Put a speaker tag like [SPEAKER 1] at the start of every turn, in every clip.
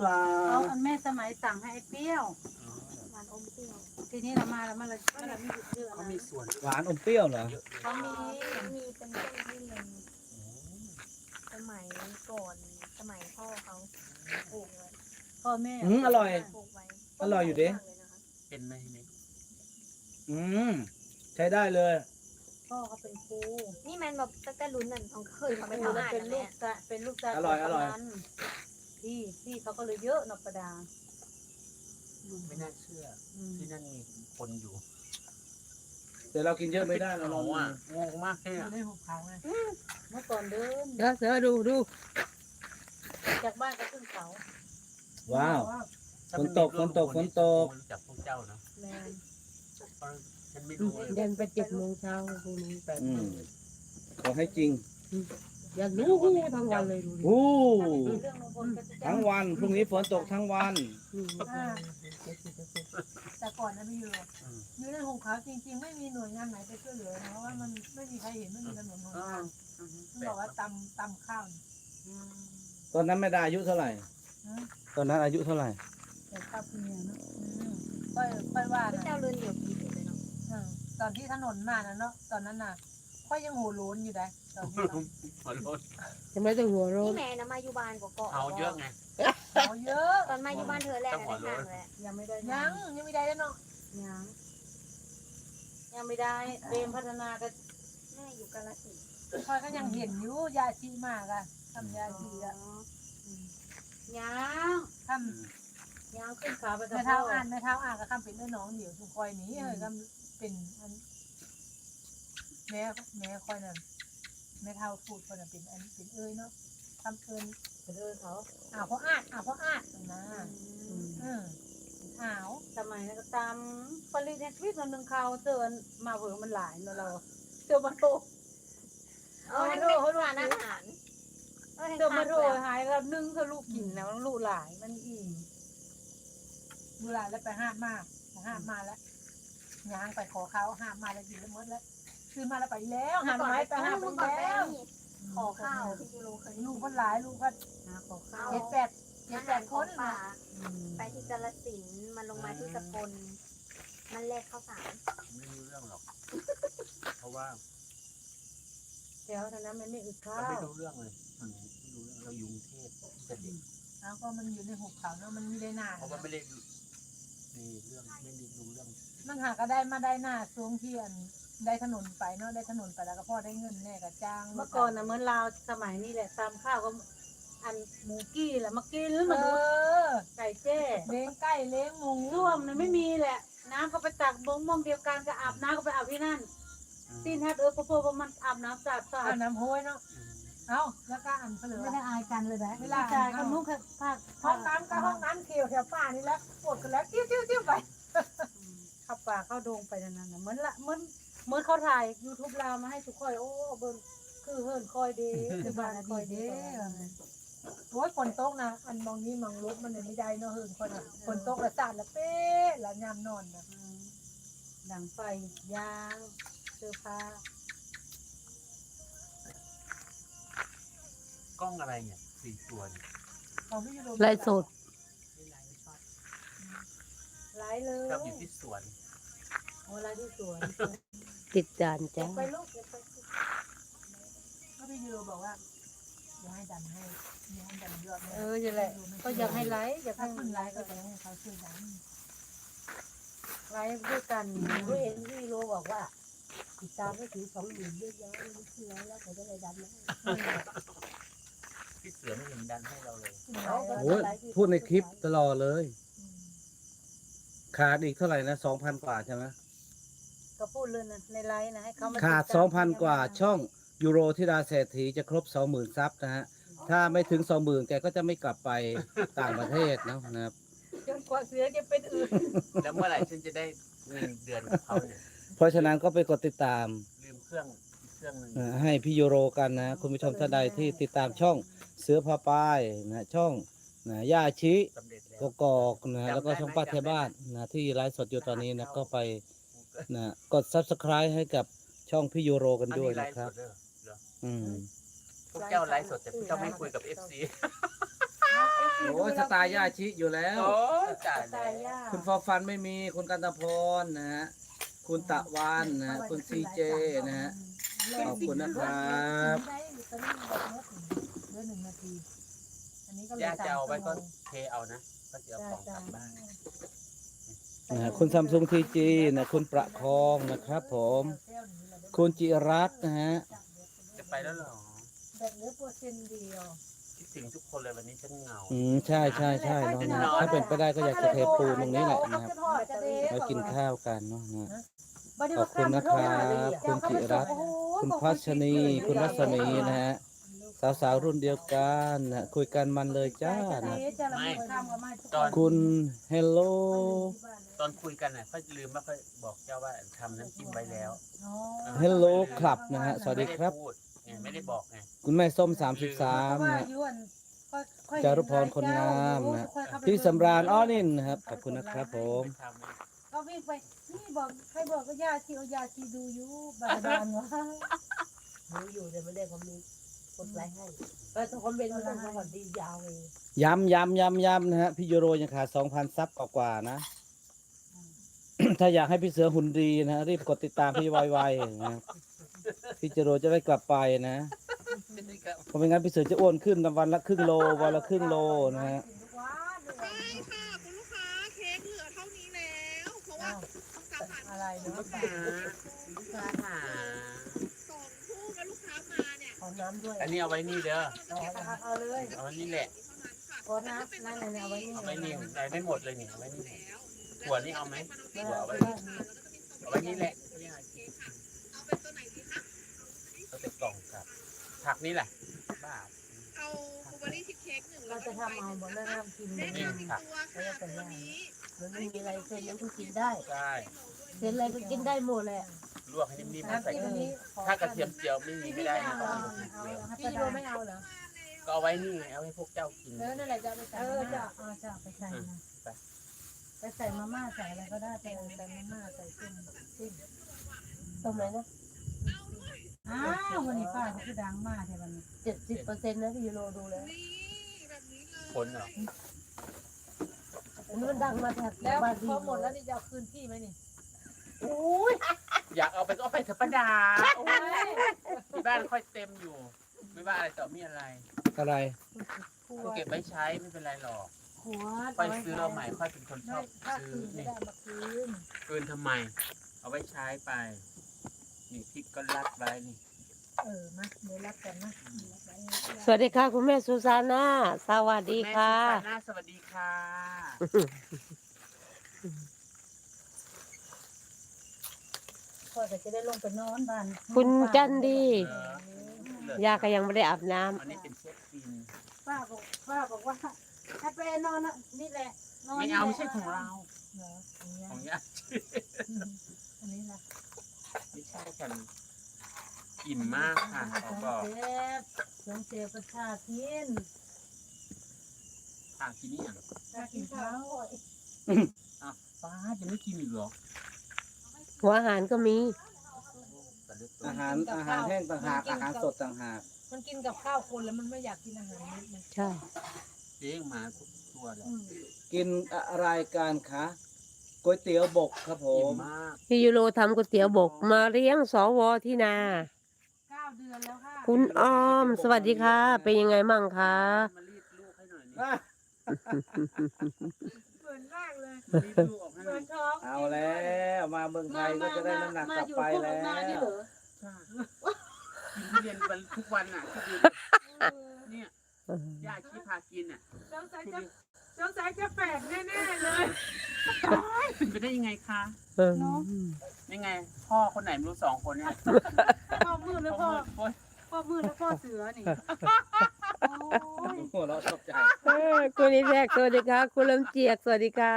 [SPEAKER 1] ปลา
[SPEAKER 2] เอาอันแม่สมัยสั่งให้ไอ้เปรี้ยว
[SPEAKER 3] หวานอมเปรี้ยว
[SPEAKER 2] ทีนี้เรามาแล้วมันเลยมันเลยไม่หยุดเชื่อ
[SPEAKER 4] เขา
[SPEAKER 2] นะ
[SPEAKER 4] มีส่วน
[SPEAKER 1] หวานอมเปรี้ยวเหรอ
[SPEAKER 2] เขามี
[SPEAKER 3] มีเป็นต้นที่หนึ่งสมัยก่อนสมัยพ่อเขาปลูกไว้
[SPEAKER 2] พ่อแม่
[SPEAKER 1] อืมอร่อย
[SPEAKER 3] ปลูกไว้
[SPEAKER 1] อร่อยอยู่ดิ
[SPEAKER 3] ต้นใหญ่มากเลยนะคะ
[SPEAKER 4] เป็นไหมนี่
[SPEAKER 1] อืมใช้ได้เลย
[SPEAKER 2] พ่อเขาเป็นครู
[SPEAKER 3] นี่แมนแบบตั้งแต่รุ่นนั้นเขาเคย
[SPEAKER 2] เขา
[SPEAKER 3] ทำไป
[SPEAKER 2] เป็น
[SPEAKER 3] ทำงาน
[SPEAKER 2] เป็น
[SPEAKER 3] นะ
[SPEAKER 2] ลู
[SPEAKER 3] แม่
[SPEAKER 2] กชายเป็นลูกชาย
[SPEAKER 1] อร่อย
[SPEAKER 2] ขง
[SPEAKER 1] อร่อย
[SPEAKER 2] กำนัน ที่ที่เขาก็เลยเยอะเนกประดา
[SPEAKER 4] ไม่น่าเชื่อ
[SPEAKER 2] อืม
[SPEAKER 4] ที่นั่นมีคนอยู่
[SPEAKER 1] แต่เรากินเยอะไม่ได้เราล
[SPEAKER 4] เรา
[SPEAKER 1] อง
[SPEAKER 4] อะงงมากแค่
[SPEAKER 2] อยู่ในหุบเขาไงเมื่อก่อนเดิน
[SPEAKER 5] เสือเสือดูดู
[SPEAKER 2] จากบ้านก็ขึ้นเขา
[SPEAKER 1] ว้าว
[SPEAKER 4] ถ้า
[SPEAKER 1] ฝนตก
[SPEAKER 4] มัมี
[SPEAKER 1] ฝนตก
[SPEAKER 4] ค
[SPEAKER 1] ฝนตก
[SPEAKER 4] ผมรู้จักพวกเจ้าเนาะ
[SPEAKER 2] แมน
[SPEAKER 4] เพราะฉันไม่รู้เลย
[SPEAKER 5] เดินไปเจ็ดโมงเช้าพรุ่งนี้แปด
[SPEAKER 1] อื
[SPEAKER 5] โม
[SPEAKER 1] ม
[SPEAKER 5] ง
[SPEAKER 1] ขอให้จริง
[SPEAKER 5] อยากรู้กูทั้งวันเลยดูดิ
[SPEAKER 1] โอ้
[SPEAKER 2] ถ้าไม่มีเรื่องลุงพลก็จะแจ้
[SPEAKER 1] ทั้งวันพรุ่งนี้ฝนตกทั้งวัน
[SPEAKER 5] อืม
[SPEAKER 6] อ่าแต่ก่อนนะพี่ยู
[SPEAKER 4] อืม
[SPEAKER 6] อยู่ในหุบเขาจริงๆ ไม่มีหน่วยงานไหนไปช่วยเหลือนะเพราะว่ามันไม่มีใครเห็นไม่มีถนนหน
[SPEAKER 4] อ่า
[SPEAKER 6] ทางมันบอกว่าตำตำข้าวนี่
[SPEAKER 2] อืม
[SPEAKER 1] ตอนนั้นแม่ดาอายุเท่าไหร่
[SPEAKER 6] ฮะ
[SPEAKER 1] ตอนนั้นอายุเท่าไหร่
[SPEAKER 6] แต่ข้าวเมียเนาะอืมค่อยค่อยว่า
[SPEAKER 3] พระ
[SPEAKER 6] นะ
[SPEAKER 3] เจ้าเรือนเดียวกินเลยเนาะ
[SPEAKER 6] อืมตอนที่ถนนมานะเนาะตอนนั้นน่ะ ค่อยยังโหโล้นอยู่ได้ตอนนี้เนาะ
[SPEAKER 4] ขอโทษ
[SPEAKER 5] ทำไมต้องหัวโร
[SPEAKER 3] นี่
[SPEAKER 5] น
[SPEAKER 3] แม่นะมาอยู่บ้านกเกาะ
[SPEAKER 4] เขาเยอะไง
[SPEAKER 6] เขาเยอะ
[SPEAKER 3] ตอนมาอยู่บ้านเธอแรก
[SPEAKER 4] ต้องหั
[SPEAKER 3] ได้
[SPEAKER 4] วโล้
[SPEAKER 3] ทานงแหละ
[SPEAKER 2] ยังไม่ได้
[SPEAKER 6] ยังยังไม่ได้เลยเนาะ
[SPEAKER 2] ยังยังไม่ได้เตรียมพัฒนาก็
[SPEAKER 3] แม่อยู่กาลสินธุ์
[SPEAKER 6] ค่อยก็ยังเห็นอยู่ยาชีมากอะทำยาชีอะ
[SPEAKER 2] ยัง
[SPEAKER 6] ทำ
[SPEAKER 4] อืม
[SPEAKER 2] ยังขึ้นขาไป
[SPEAKER 6] แม่เท้าอ่านแม่เท้าอ่านก็คำเป็นเนื้อน้องเดี๋ยวทุกคอยหนี้เฮ้ยก็เป็นอัน แม่แม่คอยนั่นแม่เท้าพูดคนนั้นเป็นอันเป็นเอ้ยเนาะทำเอิน
[SPEAKER 2] เป็นเออเขา
[SPEAKER 6] อ่าวเพราะอ่านอ่าวเพราะอ่านนะอืมอ่าว
[SPEAKER 2] สมัยนั้นก็ตามปริญญาชีวิตมันหนึ่งเขาเจอมาเผื่อมันหลายเนอะเราเจอมาโต
[SPEAKER 3] เออนั่นเป็นร้านอาหาร
[SPEAKER 2] เจอมาโตหายแล้วนึ่งเขาลูกกินแล้วลูกหลายมันอิ่ม
[SPEAKER 6] ดูแลแล้วไปห้ามมากห้ามมาแล้วย่างไปขอเขาห้ามมาแล้วกินแล้วหมดแล้ว คืนมาแล้วไปแล้วหาไม้ไปห้ามไป
[SPEAKER 3] เมื่อก่อนไป
[SPEAKER 6] แล้ว
[SPEAKER 3] นี่ขอข้าวที่ยูโรเคย
[SPEAKER 6] ลูกคนหลายลูกก็
[SPEAKER 2] หาขอข้าว
[SPEAKER 6] เจ็ดแปดเจ็
[SPEAKER 3] อา
[SPEAKER 6] ดแป
[SPEAKER 3] หาร
[SPEAKER 6] ด
[SPEAKER 3] ข
[SPEAKER 6] ค
[SPEAKER 3] อง
[SPEAKER 6] น
[SPEAKER 3] ป่า
[SPEAKER 6] นะ
[SPEAKER 2] อืม
[SPEAKER 3] ไปที่กาลสินธุ์มันลงมาที่สกลมันแลกข้าวสาร
[SPEAKER 4] ไม่รู้เรื่องหรอก เพราะว่า
[SPEAKER 2] แถวเท่านั้นมันไม่อึดข้า
[SPEAKER 4] เราไม่
[SPEAKER 2] ว
[SPEAKER 4] รู้เรื่องเลยอืมไม่รู้เรื่องเราอยู่กรุงเทพแต่เด็ก
[SPEAKER 6] แล้วก็มันอยู่ในหุบเขาเนาะมันไม่ได้หน้า
[SPEAKER 4] เพราะว่าไม่ได้มีเรื่องไม่ได้รู้เรื่อง
[SPEAKER 6] มันหาก็ได้มาได้หน้าช่วงที่อัน ได้ถนนไปเนาะได้ถนนไปแล้วก็พ่อได้เงินแน่กับจ้าง
[SPEAKER 2] เมื่อก่อนนะเหมือนเราวสมัยนี้แหละตามข้าวก็อันหมูกี้แหละมากิน
[SPEAKER 6] เอ
[SPEAKER 2] มาดู
[SPEAKER 6] อ
[SPEAKER 2] ไก่แจ้
[SPEAKER 6] เลี้ยงไก่เลี้ยงหมู
[SPEAKER 2] ร่วมเนี่ยไม่มีแหละ น้ำก็ไปตักบงมองเดียวกันก็อาบน้ำก็ไปอาบที่นั่นตีนฮัดเออพอพอมันอาบน้ำสะอาดสะอา
[SPEAKER 6] เอา
[SPEAKER 2] ด
[SPEAKER 6] น้ำห้วยเนาะ
[SPEAKER 4] อืม
[SPEAKER 6] เอาแล้วก็อันเผลอ
[SPEAKER 2] ไม่ได้อายกันเลยนะ
[SPEAKER 6] เวลา
[SPEAKER 2] ชายก็นุ่งแค่ผ้า
[SPEAKER 6] ห้องน้ำก็ห้องน้ำเขียวแถวป่านี่แหละปวดกันแล้วติ้วติ้วติ้วไป
[SPEAKER 2] เข้าป่าเข้าดงไปนั่นน่ะเหมือนละเหมือน เหมือนเขาถ่ายยูทูบเรามาให้ทุกคนโอ้เบิ่งคือเฮิร์นคอยดีคือบ้านคอยดี
[SPEAKER 6] โอ้ยฝนตกนะอันมองนี้มองรถมันเลยไม่ได้เนาะเฮินคนอะฝนตกแล้วสาดแล้วเป๊ะแล้วยามนอนนะ
[SPEAKER 2] อืมดังไฟยางเสื้อผ้า
[SPEAKER 4] กล้องอะไรเนี่ยสี่ตัวเนี่ย
[SPEAKER 6] ของพี่ยูโร
[SPEAKER 5] ไล่สด
[SPEAKER 2] ไลฟ์เลย
[SPEAKER 4] ชอบอยู่ที่สวน
[SPEAKER 2] โอ้ไลฟ์ที่สวน
[SPEAKER 5] ติดจานจ้า
[SPEAKER 2] ไปลูกเก็บไปสิ
[SPEAKER 6] ก็พี่ยูโรบอกว่าอย่าให้ดันให้อย่าให้ดันยอด
[SPEAKER 2] เออจะแหละก็อยากให้ไลฟ์อยาก
[SPEAKER 6] ถ้า
[SPEAKER 2] ให้
[SPEAKER 6] ขึ้นไลฟ์ก็จะให้เขาช่วยดัน
[SPEAKER 2] ไลฟ์ด้วยกัน
[SPEAKER 5] ก็เห็นพี่โรบอกว่าติดตามก็ถือสองหมื่นเยอะๆไม่เชื่อแล้วเขาจะได้ดันนะ
[SPEAKER 4] พี่เสือไม่เห็นดันให้เราเลย
[SPEAKER 1] โอ้ยพูดในคลิปตลอดเลย ขาดอีกเท่าไหร่นะสองพันกว่าใช่ไหม
[SPEAKER 2] ก็พูดเลยนะในไลฟ์นะให้เขามา
[SPEAKER 1] ขาด
[SPEAKER 2] ติตม
[SPEAKER 1] สองพันกว่าช่องยูโรธิดาเศรษฐีจะครบสองหมื่นซับนะฮะ ถ้าไม่ถึงสองหมื่นแกก็จะไม่กลับไปต่างประเทศนะนะครับ
[SPEAKER 2] จนกว่าเสือจะเป็นอื่น
[SPEAKER 4] แล้วเมื่อไหร่ฉันจะได้เงินเดือนกับเขาเนี่ย
[SPEAKER 1] เพราะฉะนั้นก็ไปกดติดตาม
[SPEAKER 4] ลืมเครื่องอีกเครื่องหนึ่ง
[SPEAKER 1] นะให้พี่ยูโรกันนะ คุณผู้ชมท่านใดที่ติดตามช่องเสือพาป้ายนะช่องนะย่าชิ
[SPEAKER 4] สำเร็จแล้
[SPEAKER 1] ก
[SPEAKER 4] ว
[SPEAKER 1] กอกนะแล้วก็ช่องป้าเทยบ้านนะที่ไลฟ์สดอยู่ตอนนี้นะก็ไป นะกด subscribe ให้กับช่องพี่ยูโรกัน
[SPEAKER 4] อัน
[SPEAKER 1] ด้วย
[SPEAKER 4] นี้ไล
[SPEAKER 1] นะ
[SPEAKER 4] ฟ์
[SPEAKER 1] ค
[SPEAKER 4] ส
[SPEAKER 1] รับ
[SPEAKER 4] ดเด้อเหรอ
[SPEAKER 1] อืม
[SPEAKER 4] พวกเจ้าไลฟ์สดแต่พวกเจ้าไม่คุยกับเอฟซี
[SPEAKER 2] เอฟ
[SPEAKER 1] โอ้ยสไตล์ย่าชิอยู่แล้ว
[SPEAKER 4] โอ้ยจ่าย
[SPEAKER 2] ตายยาก
[SPEAKER 1] คุณฟอฟันไม่มีคุณกันตะพรนะฮะคุณตะวันนะฮะคุณซีเจนะฮะ ขอบคุณนะครับ
[SPEAKER 6] ได้ตอนนี้บอกเมื่อถึงเดือนหนึ่งนาที อันนี้ก็เลย
[SPEAKER 4] ย่าจะเอาไว้ก็
[SPEAKER 6] สามชั่วโมง
[SPEAKER 4] เทเอานะก็จะเอาของกลับบ้าน
[SPEAKER 1] นะฮะคุณซัมซุงทีจีนะคุณประคองนะครับ ผม คุณจิรัตน์นะฮะ
[SPEAKER 4] จะไปแล้วเหรอ
[SPEAKER 6] แบบเหลือเปอร์เซ็นต์เดียว
[SPEAKER 4] คิดถึงทุกคนเลยวันนี้ฉันเหงา
[SPEAKER 1] อืมใช่ใช่ใช่เนาะนะถ้าเป็นไปได้ก็อยากจะเทปูนตรงนี้แหละนะครับไว้กินข้าวกันเนาะนะ ขอบคุณนะครับคุณจิรัตน์คุณพัชนี คุณรัศมีนะฮะสาวๆรุ่นเดียวกันนะคุยกันมันเลยจ้านะคุณเฮลโล
[SPEAKER 4] ตอนคุยกันน่ะค่อยลืมว่าค่อยบอกเจ้าว่าทำน้ำจิ้มไว้แล้ว
[SPEAKER 1] เฮลโลคลับนะฮะสวัสดีครับ
[SPEAKER 4] ไม่ไพูดไงไม่ได้บอกไง
[SPEAKER 1] คุณแม่ส้ม33นะฮะจารุพรคนงามนะพี่สำราญอ้อนินนะครับขอบคุณนะครับผม
[SPEAKER 4] ไปทำนะ
[SPEAKER 2] ก็วิ่งไปนี่บอกใครบอกก็ยาชีเอายาชีดูอยู่บาดาลวะ
[SPEAKER 5] รู้อยู่แต่ไม่ได้คอมเมนต์กดไลค์ให้เออถ้าคอมเมนต์มันต้องก่อนดียาวเลย
[SPEAKER 1] ย้ำย้ำย้ำย้ำนะฮะพี่ยูโรยังขาด2,000 ซับกว่าๆนะ ถ้าอยากให้พี่เสือหุ่นดีนะรีบกดติดตามพี่ไวๆนะพี่ยูโรจะได้กลับไปนะเพราะไม่งั้นพี่เสือจะอ้วนขึ้นวันละครึ่งโลวันละครึ่งโลนะฮะ
[SPEAKER 7] ใช่ค่ะคุณลูกค้าเค้กเหลือเท่านี้แล้วเพราะว่าต้องการผ่าน
[SPEAKER 6] อะไร
[SPEAKER 4] คุณ
[SPEAKER 6] เนาะ
[SPEAKER 4] ลูกค้าลูกค้าหา
[SPEAKER 7] สองคู่กับลูกค้ามาเนี่ย
[SPEAKER 5] ขอน้ำด้วย
[SPEAKER 4] อันนี้เอาไว้นี่เด้อ
[SPEAKER 2] เอาเลย
[SPEAKER 4] เอาไว้นี่แหละ
[SPEAKER 7] เท่านั้นค่ะ
[SPEAKER 2] โอ้นะนั่นเลยเอาไว้นี่
[SPEAKER 4] เอาไว้นี่ได้ไม่หมดเลยเนี่ยเอาไว้นี่ หละขวดนี่เอาไหมขวดเอาไว้เอาไว้นี่แหละ
[SPEAKER 7] เค้กค่ะเอาเป็นตัวไหนดีคะ
[SPEAKER 4] ก็เป็นกล่องครับ ผักนี่แหละบ้า
[SPEAKER 7] เอาบลูเบอร์รี่ชีสเค้กหนึ่ง
[SPEAKER 2] เราจะทำเอาหมดแล้วทำกินหม
[SPEAKER 7] ได้
[SPEAKER 2] ด
[SPEAKER 7] หนึ่งตัวค่ะตัวนี้
[SPEAKER 5] มันไม่มีอะไรเส้นยังก็กินได้
[SPEAKER 4] ใช่
[SPEAKER 5] เส้นอะไรก็กินได้หมดแหละ
[SPEAKER 4] ลวกให้นิ่มๆแล้วใส่
[SPEAKER 6] จิ้มอันนี้
[SPEAKER 4] ถ้ากระเทียมเจียวไม่มีไม่ได้นะต้องมีกระเทียมเจียว
[SPEAKER 6] พี่โยไม่เอาเหรอ
[SPEAKER 4] ก็เอาไว้นี่ไงเอาให้พวกเจ้ากิน
[SPEAKER 6] เออนั่นแหละจะเอาไปใส่
[SPEAKER 2] เออจะเอาจะเอาไปใส่นะ
[SPEAKER 4] ไป
[SPEAKER 2] ไปใส่มาม่าใส่อะไรก็ได้แต่ใส่มาม่าใส่เส้นจิ้ม
[SPEAKER 5] ตรงไหนนะ
[SPEAKER 2] อ้าววันนี้ป้าเขาคือดังมากใช่วันนี้
[SPEAKER 5] เจ็ดสิบเปอร์เซ็นต์นะพี่ยูโรดูแล้ว
[SPEAKER 7] นี่แบบนี้เลย
[SPEAKER 4] ผลเหรอ
[SPEAKER 5] อันนี้มันดังมาแถบ
[SPEAKER 6] แล้ว
[SPEAKER 5] บ้านพี่
[SPEAKER 6] พอหมดแล้วนี่จะเอาคืนพี่ไหมนี่
[SPEAKER 4] อยากเอาไปก็เอาไปเถอะประดาโอ้ยที่บ้านค่อยเต็มอยู่ ไม่ว่าอะไรต่อมีอะไร
[SPEAKER 1] อะไร
[SPEAKER 2] ขว
[SPEAKER 4] ก็
[SPEAKER 2] ด
[SPEAKER 4] เก็บไว้ใช้ไม่เป็นไรหรอก
[SPEAKER 2] ขวด
[SPEAKER 4] ค่อยซื้อเอาใหม่ค่อยเป็นคนช
[SPEAKER 2] ไม่
[SPEAKER 4] อบ
[SPEAKER 2] ถ้า
[SPEAKER 4] ซื้อ
[SPEAKER 2] คืนไม่
[SPEAKER 4] นี่
[SPEAKER 2] ได้มาคืน
[SPEAKER 4] คืนทำไม เอาไว้ใช้ไป นี่พริกก็รัดไว้นี่
[SPEAKER 2] เออมาเดี๋ยวรับกันนะรับไว้
[SPEAKER 5] สวัสดีค่ะ คุณแม่ซูซาน่าสวัสดี
[SPEAKER 4] แม่
[SPEAKER 5] ค่ะ
[SPEAKER 4] สุสาน่าสวัสดีค่ะ
[SPEAKER 2] พ่อก็จะได้ลงไปนอนบ้าน
[SPEAKER 5] คุณจันดี
[SPEAKER 4] เออเลิศ
[SPEAKER 5] ยาก็ยังไม่ได้อาบน้ำ
[SPEAKER 4] อันนี้เป็นเช็คฟิน
[SPEAKER 2] ป้าบอกป้าบอกว่าให้ไป นอนนะนี่แหละนอน
[SPEAKER 4] ไม่
[SPEAKER 2] นี่
[SPEAKER 4] เอา
[SPEAKER 2] แหละ
[SPEAKER 4] ไม่ใช่ของเรา
[SPEAKER 2] เหรอของยา
[SPEAKER 4] ของยา
[SPEAKER 2] อันนี้นะ
[SPEAKER 4] ไม่ใช่กันอิ่มมากค่ะเขาบอก
[SPEAKER 2] เซฟสงเซฟประชาทิน
[SPEAKER 4] ทางที่นี่อะ
[SPEAKER 2] ชากินข้าว
[SPEAKER 4] อ้าวป้ายังไม่กินอีกเหรอ
[SPEAKER 5] หัวอาหารก็มี
[SPEAKER 4] แต่เลือกตัว
[SPEAKER 1] อาหารอาหารแห้งต่างหากอาหารสดต่างหาก
[SPEAKER 6] มันกินกับข้าวคนแล้วมันไม่อยากกินอาหารเม็ดมัน
[SPEAKER 5] ใช่
[SPEAKER 4] เลี้ยงมาทุก ตัวเลย
[SPEAKER 2] อืม
[SPEAKER 1] กินอะไรกันคะก๋วยเตี๋ยวบกครับผ
[SPEAKER 4] อิ่
[SPEAKER 1] ม
[SPEAKER 4] ม มาก
[SPEAKER 5] พี่ยูโรทำก๋วยเตี๋ยวบกมาเลี้ยงสวที่นา
[SPEAKER 2] เก้าเดือนแล้วค่ะ
[SPEAKER 5] คุณอ้อม สวัสดีค่ะ เป็นยังไงมั่งคะ
[SPEAKER 4] มารีดลูกให้หน่อยนี่
[SPEAKER 1] อะ
[SPEAKER 2] เหมือนมากเลย
[SPEAKER 4] มารีดลูกออกให้
[SPEAKER 2] เห
[SPEAKER 4] หน่
[SPEAKER 2] มื
[SPEAKER 4] อ
[SPEAKER 2] อยนท้อง
[SPEAKER 1] เอาแล้วมาเมืองไทยก็จะได้น้ำหนักกลับไปแล้ว
[SPEAKER 4] ใช่กินทุเรียนวันทุกวันอะทุเรียนเนี่ยย่าชี้พากินอะ
[SPEAKER 2] สงสัย
[SPEAKER 4] ทุ
[SPEAKER 2] จะ
[SPEAKER 4] เรียน
[SPEAKER 2] สงสัยจะแปลกแน่ๆเลย
[SPEAKER 4] เป็นไปได้ยังไงคะ
[SPEAKER 5] เออ
[SPEAKER 4] ยังไง พ่อคนไหนไม่รู้สองคนเนี่ย
[SPEAKER 2] พ่อมือแล้ว
[SPEAKER 4] พ่
[SPEAKER 2] พ่
[SPEAKER 4] อ
[SPEAKER 2] อ
[SPEAKER 4] โอ๊ย
[SPEAKER 2] พ่อมือแล้วพ่อเสือนี่โอ้ย
[SPEAKER 1] หัวเราะชอบใจ
[SPEAKER 5] เออคุณนิแทกสวัสดีค่ะคุณลำเจียกสวัสดีค่ะ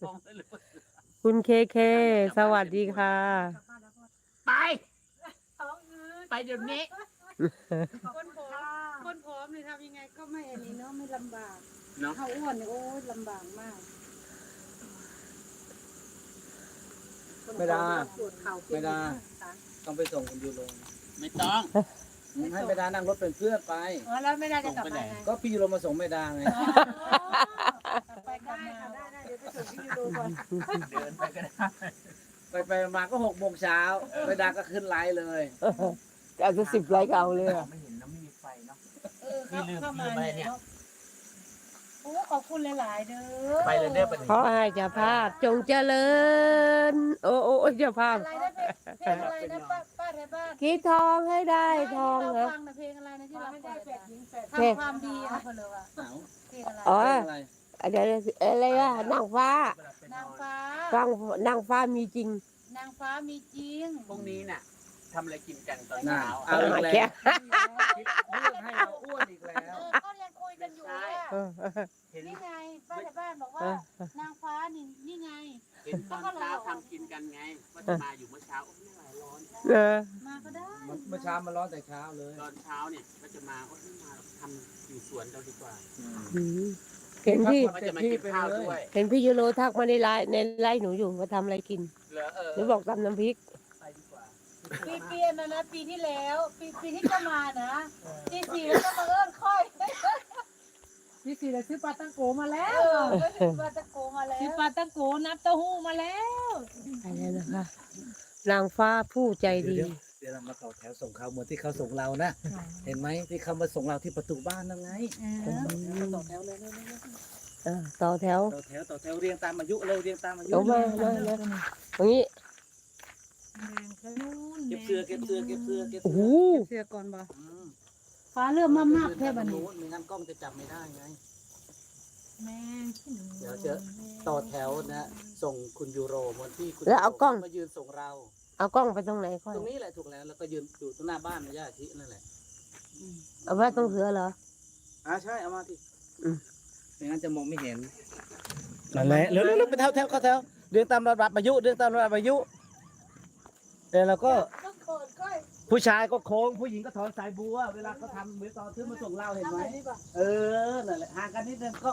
[SPEAKER 4] ฟ้องได้เลย
[SPEAKER 5] คุณเคเค สวัสดีค่ะ
[SPEAKER 4] ไป
[SPEAKER 2] ท้องอืด
[SPEAKER 4] ไปเดี๋ยวนี้
[SPEAKER 2] คนผอมคนผอมนี่ทำยังไงก็ไม่อันนี้เนาะไม่ลำบาก
[SPEAKER 4] เนาะ
[SPEAKER 2] ถ้าอ้วนเนี่ยโอ้ยลำบากมาก
[SPEAKER 1] ไม่ได้
[SPEAKER 2] ปวดเข่า
[SPEAKER 1] ไม่ได้ ต้องไปส่งคุณยูโร
[SPEAKER 4] ไม่ต้อง
[SPEAKER 1] ให้ไม่ได้นั่งรถเป็นเพื่อนไป
[SPEAKER 6] อ๋อแล้วไม่ได้จะกลับมาไง
[SPEAKER 1] ก็พี่ยูโรมาส่งไม่ได้ไง
[SPEAKER 6] ไปกลับ
[SPEAKER 2] ได้
[SPEAKER 6] มา
[SPEAKER 2] ค่ะได้ได้เดี๋ยวไปส่งที่ยูโรก่อน
[SPEAKER 4] เดินไปก็ได้
[SPEAKER 1] ไปไปมาก็หกโมงเช้าไม่ได้ก็ขึ้นไลฟ์เลย
[SPEAKER 5] เอาจะสิบไลค์ก็เอาเลยอะ
[SPEAKER 4] ไม่เห็นน้ำไม่มีไฟเนาะ
[SPEAKER 2] เออ
[SPEAKER 4] พี่ลืม
[SPEAKER 2] เข้า
[SPEAKER 4] ลื
[SPEAKER 2] มาม
[SPEAKER 4] อะไรเนี่ย
[SPEAKER 2] โอ้ขอบคุณหลายๆเด้อ
[SPEAKER 4] ไปเลยเด้อไปเลย
[SPEAKER 5] ขอให้เจ้าภาพจงเจริญ โอ้โอ้เจ้าภาพ
[SPEAKER 2] อะไรนะเพลงเพลงอะไรนะป้าป้าไทยบ้าน
[SPEAKER 5] คิดทองให้ได้ทอง
[SPEAKER 2] ที่
[SPEAKER 5] เหร
[SPEAKER 2] เรา
[SPEAKER 5] อ
[SPEAKER 2] ฟังนะเพลงอะไรนะที่เรา
[SPEAKER 6] ไม่
[SPEAKER 2] เปิ
[SPEAKER 6] ได้
[SPEAKER 2] ด
[SPEAKER 6] แปด
[SPEAKER 2] อะ
[SPEAKER 6] หญิงแปด
[SPEAKER 5] เพลง
[SPEAKER 2] ทำความดีอะเพนเลยว่า
[SPEAKER 1] เอา
[SPEAKER 2] เพลงอะไร
[SPEAKER 5] อ๋อ
[SPEAKER 1] อะไร
[SPEAKER 5] เดี๋ยวอะไรวะนางฟ้า
[SPEAKER 2] นางฟ้า
[SPEAKER 5] ฟังนางฟ้ามีจริง
[SPEAKER 2] นางฟ้ามีจริง
[SPEAKER 4] พรุ่งนี้น่ะ ทำอะไรกินกันตอน
[SPEAKER 1] น่า
[SPEAKER 4] เช้า
[SPEAKER 1] เอาอีกแล้ว
[SPEAKER 5] แก
[SPEAKER 1] เรื่องให้เราอ้วนอีกแล้
[SPEAKER 2] เอ
[SPEAKER 1] ว
[SPEAKER 2] อก็ยังคุยกันอยู่ว่า
[SPEAKER 5] เออ
[SPEAKER 4] เห็น
[SPEAKER 2] นี่ไงป้าไทยบ้านบอกว่า
[SPEAKER 5] เออ
[SPEAKER 2] นางฟ้านี่นี่ไง
[SPEAKER 4] เห็นตอนเช้าทำกินกันไงว่าจะมาอยู่เมื่อเช้าโอ้ไม่ไหวร้อน
[SPEAKER 5] เออ
[SPEAKER 2] มาก็ได้
[SPEAKER 1] เมื่อเช้ามาร้อนแต่เช้าเลย
[SPEAKER 4] ตอนเช้าเนี่ยก็จะมาโอ้ไม่มาหรอกทำอยู่สวนเราดีกว่า
[SPEAKER 5] อืมเห็นพี่
[SPEAKER 4] ว่าจะมากินข้าวด้วย
[SPEAKER 5] เห็นพี่ยูโรทักมาในไลน์ในไลน์หนูอยู่ว่าทำอะไรกิน
[SPEAKER 4] เหลือเออ
[SPEAKER 5] หนูบอกตำน้ำพริก
[SPEAKER 4] ไปดีกว่า
[SPEAKER 2] ปีเปลี่ยนนะนะปีที่แล้ว ปีปีที่จะมานะปีสี่แล้วก็มาเอิ้นค่อย
[SPEAKER 6] พี่สี่เลยซื้อปลาตังโกมาแล้
[SPEAKER 2] เอ
[SPEAKER 6] ว
[SPEAKER 2] อก็ถึงมาตะโกมาแล้ว
[SPEAKER 6] ซื้อปลาตังโกนับเต้าหู้มาแล้ว
[SPEAKER 5] ไปแล้วนะคะนางฟ้าผู้ใจดี
[SPEAKER 1] เดี๋ยวเดี๋ยวเรามาต่อแถวส่งเขาเหมือนที่เขาส่งเรานะ เห็นไหมที่เขามาส่งเราที่ประตูบ้านนั่นไงต่อแถวเลยเลยเลย
[SPEAKER 5] เออต่อแถว
[SPEAKER 1] ต่อแถวต่อแถวเรียงตามอายุเลยเรียงตามอายุ
[SPEAKER 5] เดี๋ยวมามามาตรงนี้
[SPEAKER 1] เก็บเสื้อเก็บเสื้อเก็บเสื้อเก็บ
[SPEAKER 5] โอ้โห
[SPEAKER 1] เสื้อ
[SPEAKER 2] เสียก่อนบ่
[SPEAKER 1] อืม
[SPEAKER 2] ฟ้าเริ่มมากๆแค่บัดนี้
[SPEAKER 1] ไม่งั้นกล้องจะจับไม่ได้ไง
[SPEAKER 6] แม่ขี้หนู
[SPEAKER 1] เดี๋ยวจะ ต่อแถวนะ ส่งคุณยูโรเหมือนที่คุณ
[SPEAKER 5] แล้วเอากล้อง
[SPEAKER 1] มายืนส่งเรา
[SPEAKER 5] เอากล้องไปตรงไหนค่อย
[SPEAKER 1] ตรงนี้แหละถูกแล้วแล้วก็ยืนอยู่ตรงหน้าบ้านนะย่าชินั่นแหละ
[SPEAKER 5] เอาไว้ตรงเสือเหรอ
[SPEAKER 1] อ่าใช่เอามาที่
[SPEAKER 5] อืม
[SPEAKER 1] ไม่งั้นจะมองไม่เห็นนั่นแหละเร็วๆๆไปแถวแถวเข้าแถวเรียงตามระดับอายุเรียงตามระดับอายุ แต่เราก็
[SPEAKER 2] ก็เกิดก้อย
[SPEAKER 1] ผู้ชายก็โค้งผู้หญิงก็ถอนสายบัว เวลาเขาทำเหมือนตอนซื้อมาส่งเราเห็น
[SPEAKER 2] ทำ
[SPEAKER 1] ไหม
[SPEAKER 2] แบบนี้ป่ะ
[SPEAKER 1] เออนั่นแหละห่างกันนิดนึงก็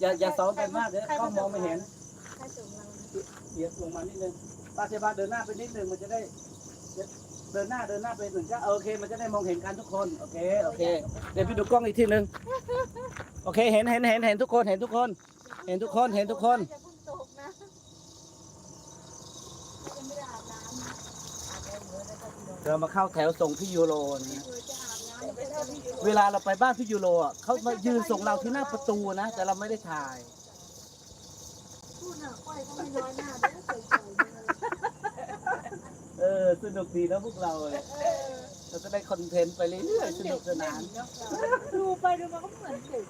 [SPEAKER 1] อย่าอย่าซ้อนกันมากเดี๋ยวกล้องมองไม่เห็น
[SPEAKER 2] ใครส่งเรา
[SPEAKER 1] เดี๋ยวลงมานิดนึงป้าเชบาเดินหน้าไปนิดนึงมันจะได้เดินหน้าเดินหน้าไปหนึ่งก็โอเค มันจะได้มองเห็นกันทุกคนโอเคโอเค เดี๋ยวพี่ดูกล้องอีกทีหนึ่งโอเคเห็นเห็นเห็นเห็นทุกคนเห็นทุกคน เห็นทุกคนเห็นทุกคน
[SPEAKER 2] อย่าเพิ่งตกนะยังไม่ได้อาบน้ำนะ
[SPEAKER 1] เรามาเข้าแถวส่งพี่ยูโรนะ
[SPEAKER 2] เว
[SPEAKER 1] ลาเราไปบ้านพี่ยูโรอะเขามายืนส่งเราที่หน้าประตูนะ แต่เราไม่ได้ถ่าย
[SPEAKER 2] พูดน่ะก้อยก็ไม่น้อยหน้าเอเคยเงิน
[SPEAKER 1] เออสนุกดีนะพวกเราเลยเราจะได้คอนเทนต์ไปเรื่อยๆสนุกสนาน
[SPEAKER 2] ดูไปดูมาก็เหมือนเด็ก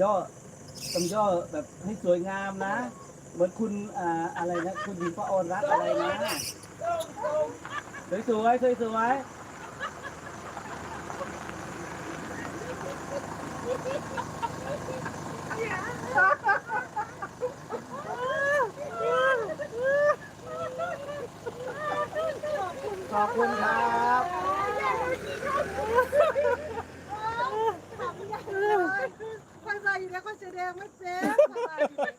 [SPEAKER 1] ย่อต้องย่อแบบให้สวยงามนะ เหมือนคุณอ่าอะไรนะ คุณหญิงประออนรัตน์อะไรนะสวยสวยสวยสวยขอบคุณครับ
[SPEAKER 2] ค่อยใส่อยู่แล้วค่อยแสดงไม่เป็น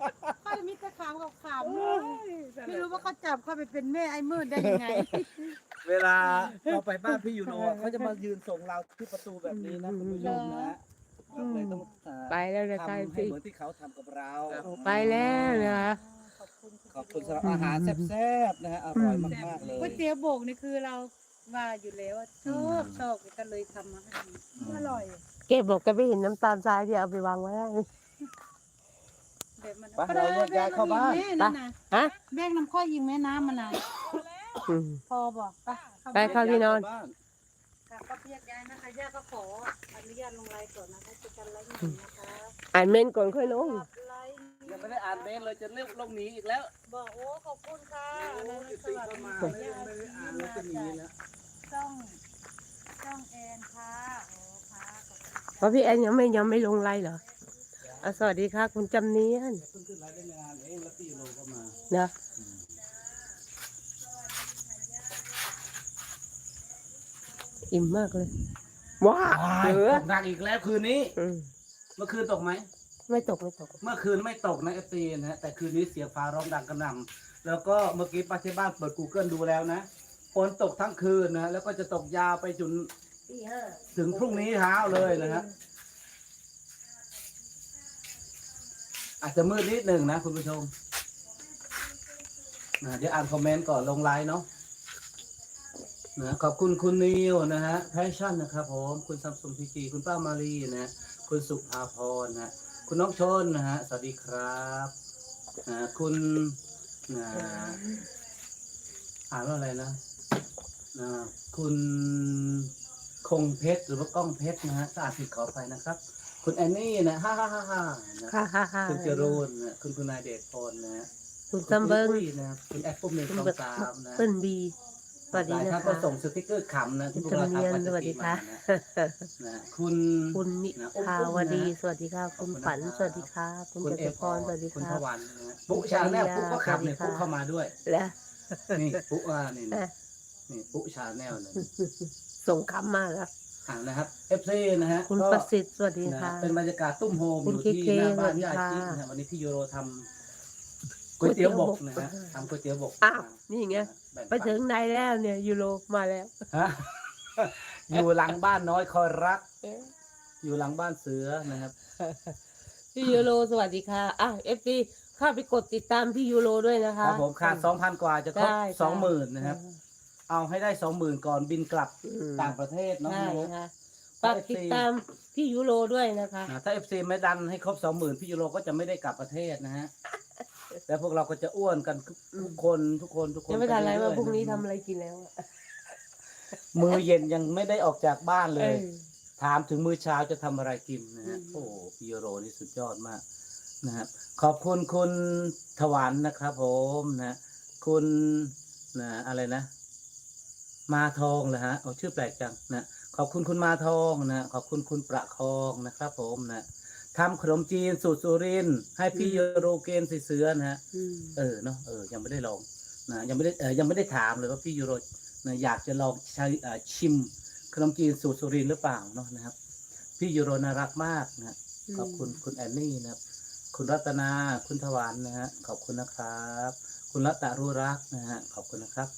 [SPEAKER 2] ค่อยมีแต่ขาวกับขำไม่รู้ว่าเขาจับเข้าไปเป็นแม่ไอ้มืดได้ยังไง
[SPEAKER 1] เวลาเราไปบ้านพี่ยูโรอะเขาจะมายืนส่งเราที่ประตูแบบนี้นะคุณผู้ชมนะเราเลยต้องอ่า
[SPEAKER 5] ไปแล้วนะ
[SPEAKER 1] ทำ
[SPEAKER 5] ใกล้
[SPEAKER 1] ให้
[SPEAKER 5] สิ
[SPEAKER 1] เหมือนที่เขาทำกับเรา
[SPEAKER 5] ไปแล้วนะคะ
[SPEAKER 1] ขอบคุณสำหรับอาหารแซ่บๆนะฮะอร่อยมากๆเลย
[SPEAKER 2] ก๋วยเตี๋ยวโบกนี่คือเราว่าอยู่แล้วว่าชอบชอบก็เลยทำมาให้อร่อย
[SPEAKER 5] เก็บบอกแกไม่เห็นน้ำตาลทรายที่เอาไปวางไว้ให้
[SPEAKER 2] แบบมัน
[SPEAKER 1] ไปเราแยกย้ายเข้าบ้าน
[SPEAKER 2] แม่นั่นน่ะ
[SPEAKER 5] ฮะ
[SPEAKER 2] แบกน้ำข้อยยิงแม่น้ำมันน่ะ
[SPEAKER 5] อืม
[SPEAKER 2] พอบอกไป
[SPEAKER 5] ไปเข้าที่นอน
[SPEAKER 2] ค่ะก็แยกย้ายนะคะย่าก็ขออนุญาตลงไลน์ก่อนนะคะจะกันไลฟ์หนึ่งนะคะ
[SPEAKER 5] อ่านเมนก่อนค่อยลง
[SPEAKER 2] ไลฟ์
[SPEAKER 1] ยังไม่ได้อ่านเมนเลยจะเรียกลงหนีอีกแล้ว
[SPEAKER 2] บอกโอ้ขอบคุณค่ะอะไรนะส
[SPEAKER 1] ติ
[SPEAKER 2] วัส
[SPEAKER 1] เข้า
[SPEAKER 2] ดี
[SPEAKER 1] มา
[SPEAKER 2] ค่ะ
[SPEAKER 1] ไม่
[SPEAKER 2] ย่า
[SPEAKER 1] ได้อ่านแล้วจะหนีแล้ว
[SPEAKER 2] ช่องช่องแอนค่ะโอ้ค่ะข อบคุณ
[SPEAKER 5] เพราะพี่แอนยังไม่ยังไม่ลงไลน์เหรออะสวัสดีค่ะ คุณจำเนียน
[SPEAKER 1] เพิ่งขึ้นไลฟ์ได้ไม่นานเองแล้วพี่ยูโรก็มา
[SPEAKER 5] นะอิ่มมากเลย ว้า
[SPEAKER 1] ต
[SPEAKER 5] เหลือ
[SPEAKER 1] กหนักอีกแล้วคืนนี้
[SPEAKER 5] อืม
[SPEAKER 1] เมื่อคืนตกไหม
[SPEAKER 5] ไม่ตกไม่ตก
[SPEAKER 1] เมื่อคืนไม่ตกนะเอฟซีนะฮะแต่คืนนี้เสียงฟ้าร้องดังกระหน่ำแล้วก็เมื่อกี้ป้าที่บ้านเปิด Google ดูแล้วนะฝนตกทั้งคืนนะแล้วก็จะตกยาวไปจน
[SPEAKER 5] ที่ห้า
[SPEAKER 1] ถึงพรุ่งนี้เช้าเลยนะฮะอาจจะมืดนิดหนึ่งนะคุณผู้ชมนะเดี๋ยวอ่านคอมเมนต์ก่อนลงไลน์เนาะนะขอบคุณคุณนิวนะฮะแพชชั่นนะครับผมคุณซัมซุงทีจีคุณป้ามารีนะคุณสุภาพรนะคุณน้องชนนะฮะสวัสดีครับนะคุณนะอ่านว่าอะไรนะนะคุณ คงเพชรหรือว่ากล้องเพชรนะฮะถ้าอ่านผิดขอไปนะครับ คุณแอนนี่นะฮ่าฮ่าฮ่าฮ่านะ
[SPEAKER 5] ค่ะค่ะค่ะ
[SPEAKER 1] คุณเจรูนนะคุณคุณนายเดชพลนะฮะ
[SPEAKER 5] คุณซัมเบิร์
[SPEAKER 1] คุณปุ้ยนะคุณแอปเปิลหนึ่ง
[SPEAKER 5] คุณ
[SPEAKER 1] สอง
[SPEAKER 5] เบิร์
[SPEAKER 1] สามนะ
[SPEAKER 5] เปิ้ลบีสวัสดี
[SPEAKER 1] หลาย
[SPEAKER 5] นะ
[SPEAKER 1] ท่าน
[SPEAKER 5] คะ
[SPEAKER 1] ก็ส่งสติกเกอร์ขำนะที่พวกเราทำกัน
[SPEAKER 5] สวัสดีค่ะ
[SPEAKER 1] นะคุณ
[SPEAKER 5] คุณนิ
[SPEAKER 1] นะ
[SPEAKER 5] ภาวดีสวัสดีค่ะ คุณฝันสวัสดีค่ะ คุณ
[SPEAKER 1] คุณ
[SPEAKER 5] จ
[SPEAKER 1] เอ
[SPEAKER 5] ตุ
[SPEAKER 1] ฟ
[SPEAKER 5] พรสวัสดี
[SPEAKER 1] คุณ
[SPEAKER 5] ค่ะ
[SPEAKER 1] ทวันนะฮะปุ๊ชาแนลปุ๊ก็ขับเนี่ย
[SPEAKER 5] สวัสดีค่ะ
[SPEAKER 1] ปุ๊เข้ามาด้วย
[SPEAKER 5] และ
[SPEAKER 1] นี่ปุ๊ว่านี่
[SPEAKER 5] เอ๊ะ
[SPEAKER 1] นี่ปุ๊ชาแนลเนี่ย
[SPEAKER 5] ส่งคำมาแล้ว
[SPEAKER 1] อ่านะครับเอฟซีนะฮะ
[SPEAKER 5] คุณ
[SPEAKER 1] ก็
[SPEAKER 5] ประสิทธิ์สวัสดี
[SPEAKER 1] นะ
[SPEAKER 5] ค่ะ
[SPEAKER 1] เป็นบรรยากาศตุ้มโฮม
[SPEAKER 5] คุ
[SPEAKER 1] อ
[SPEAKER 5] ณ
[SPEAKER 1] ยู่ที่
[SPEAKER 5] เค
[SPEAKER 1] หน้าบ้าน
[SPEAKER 5] สวัสดี
[SPEAKER 1] ย่า
[SPEAKER 5] ค่ะ
[SPEAKER 1] ชีนะฮะวันนี้พี่ยูโรทำก๋วยเตี๋ยวบกนะฮะทำก๋วยเตี๋ยวบก
[SPEAKER 5] อ้าวนี่ไง
[SPEAKER 1] แบ่ปัน
[SPEAKER 5] ไปถึงไหนแล้วเนี่ยยูโรมาแล้ว
[SPEAKER 1] ฮะ อยู่หลังบ้านน้อยคอยรัก อยู่หลังบ้านเสือนะครับ
[SPEAKER 5] พี่ยูโรสวัสดีค่ะอะเอฟซีเข้าไปกดติดตามพี่ยูโรด้วยนะ
[SPEAKER 1] ค
[SPEAKER 5] คะ
[SPEAKER 1] รับผมขาดสองพันกว่าจะครบ
[SPEAKER 5] ได้
[SPEAKER 1] สองหมื่นนะครับ เอาให้ได้สองหมื่นก่อนบินกลับ
[SPEAKER 5] อืม
[SPEAKER 1] ต่างประเทศเนาะ
[SPEAKER 5] ใช่
[SPEAKER 1] นะฮะ
[SPEAKER 5] ค่ะฝากติดตามพี่ยูโรด้วยนะคะ
[SPEAKER 1] อ่าถ้าเอฟซีไม่ดันให้ครบสองหมื่นพี่ยูโรก็จะไม่ได้กลับประเทศนะฮะ แล้วพวกเราก็จะอ้วนกันทุกคนทุกคนทุกคน
[SPEAKER 5] ยังไม่ทันไรว่า
[SPEAKER 1] ป
[SPEAKER 5] พรุ่งนี้
[SPEAKER 1] เอย
[SPEAKER 5] ทำอะไรกินแล้วอะ
[SPEAKER 1] มือเย็นยังไม่ได้ออกจากบ้านเล
[SPEAKER 5] เอย อ
[SPEAKER 1] ถามถึงมื้อเช้าจะทำอะไรกินนะฮะ
[SPEAKER 5] อืม
[SPEAKER 1] โอ้พี่ยูโรนี่สุดยอดมากนะครับ ขอบคุณคุณถวันนะครับผมนะ คุณนะอะไรนะ มาทองเหรอฮะเอาชื่อแปลกจังนะขอบคุณคุณมาทองนะขอบคุณคุณประคองนะครับ ผมนะทำขนมจีนสูตรสุรินทร์ให้พี่โยโรเกนสีเสือนะฮะ
[SPEAKER 5] อืม
[SPEAKER 1] เออเนาะเออยังไม่ได้ลองนะยังไม่ได้เออยังไม่ได้ถามเลยว่าพี่ยูโรนะอยากจะลองใช้อ่าชิมขนมจีนสูตรสุรินทร์หรือเปล่าเนาะนะครับ พี่ยูโรน่ารักมากนะฮะขอบคุณคุณแอนนี่นะครับ คุณรัตนาคุณถวานนะฮะขอบคุณนะครับ คุณรัตตารุรักษ์นะฮะขอบคุณนะครับ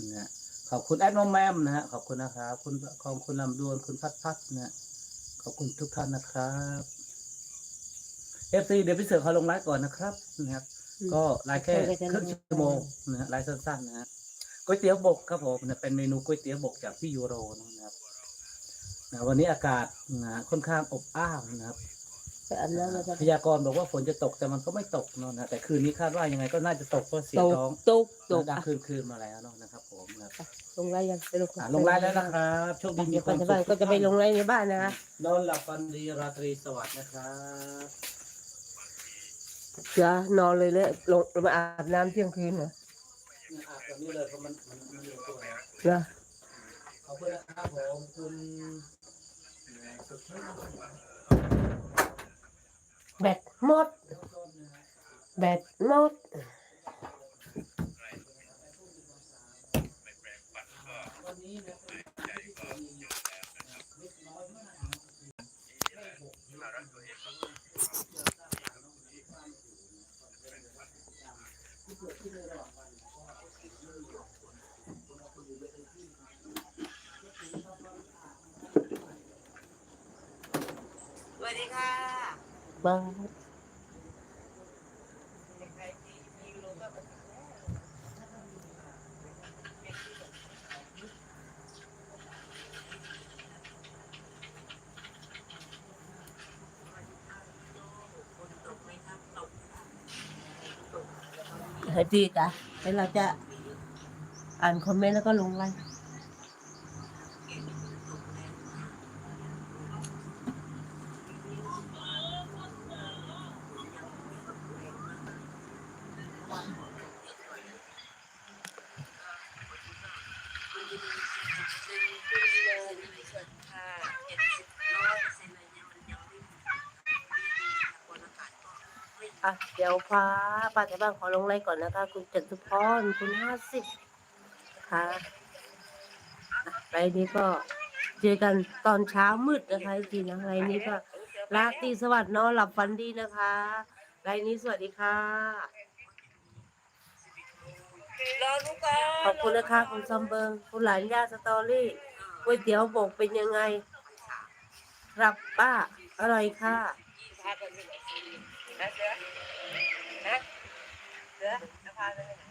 [SPEAKER 1] นะฮะข อบคุณแอดโนแมมนะฮะขอบคุณนะครับคุณขอบคุณลำดวนคุณพัดพัดนะฮะขอบคุณทุกท่านนะครับเอฟซีเดี๋ยวพี่เสือขอลงไลฟ์ก่อนนะครับนะครับก็ไลฟ์แค่ครึ่งชั่วโมงนะฮะไลฟ์สั้นๆนะฮะก๋วยเตี๋ยวบกครับผมนะเป็นเมนูก๋วยเตี๋ยวบกจากพี่ยูโรนะครับนะวันนี้อากาศนะค่อนข้างอบอ้าวนะครับ
[SPEAKER 5] แต่อันนั้นมันจะ
[SPEAKER 1] พยากรณ์บอกว่าฝนจะตกแต่มันก็ไม่ตกเนาะนะแต่คืนนี้คาดว่ายังไงก็น่าจะตกเพราะเสีย
[SPEAKER 5] ต
[SPEAKER 1] ง
[SPEAKER 5] ก
[SPEAKER 1] ร้อง
[SPEAKER 5] ตกตก
[SPEAKER 1] ดัง
[SPEAKER 5] อะ
[SPEAKER 1] คืนคืนมาแล้วเนาะนะครับผมนะครับ
[SPEAKER 5] ลงไลน์ยังไปลง
[SPEAKER 1] อะลงไลน์แล้วนะครับโชคดีมี
[SPEAKER 5] เดี๋ยว
[SPEAKER 1] ค
[SPEAKER 5] ก่อ
[SPEAKER 1] วานม
[SPEAKER 5] จะ
[SPEAKER 1] สุ
[SPEAKER 5] ไป
[SPEAKER 1] ข
[SPEAKER 5] ก็จะไปลงไลน์ในบ้านนะคะ
[SPEAKER 1] นอนหลับฝันดีราตรีสวัสดิ์นะครับ
[SPEAKER 5] จะนอนเลยเลยลงมาอาบน้ำเที่ยงคืนเหรอ
[SPEAKER 1] เนี่ยอาบแบบนี้เลยเพราะมันมันมันอยู่ตัวแล้ว
[SPEAKER 5] เหรอ
[SPEAKER 1] ขอบคุณนะครับผมคุณสุดที่
[SPEAKER 5] แบตหมด แบตหมด
[SPEAKER 1] วันนี้นะ
[SPEAKER 5] สวัสดีค่ะ บ้าย ดีจ้ะเดี๋ยวเราจะอ่านคอมเมนต์แล้วก็ลงไลน์ อะเดี๋ยวฟ้าป้าจะบ้านขอลงไลน์ก่อนนะคะ คุณจตุพรคุณห้าสิบค่ะอะไลน์นี้ก็เจอกันตอนเช้ามืดนะคะจริงๆนะไลน์นี้ก็ลาตรีสวัสดิ์เนาะหลับฝันดีนะคะรายนี้สวัสดีค่ะ ขอบคุณนะคะคุณซัมเบิงคุณหลานย่าสตอรี่ก๋วยเตี๋ยวบกเป็นยังไง ครับป้า อร่อยค่ะ 来，起来，来，起来，来，趴在。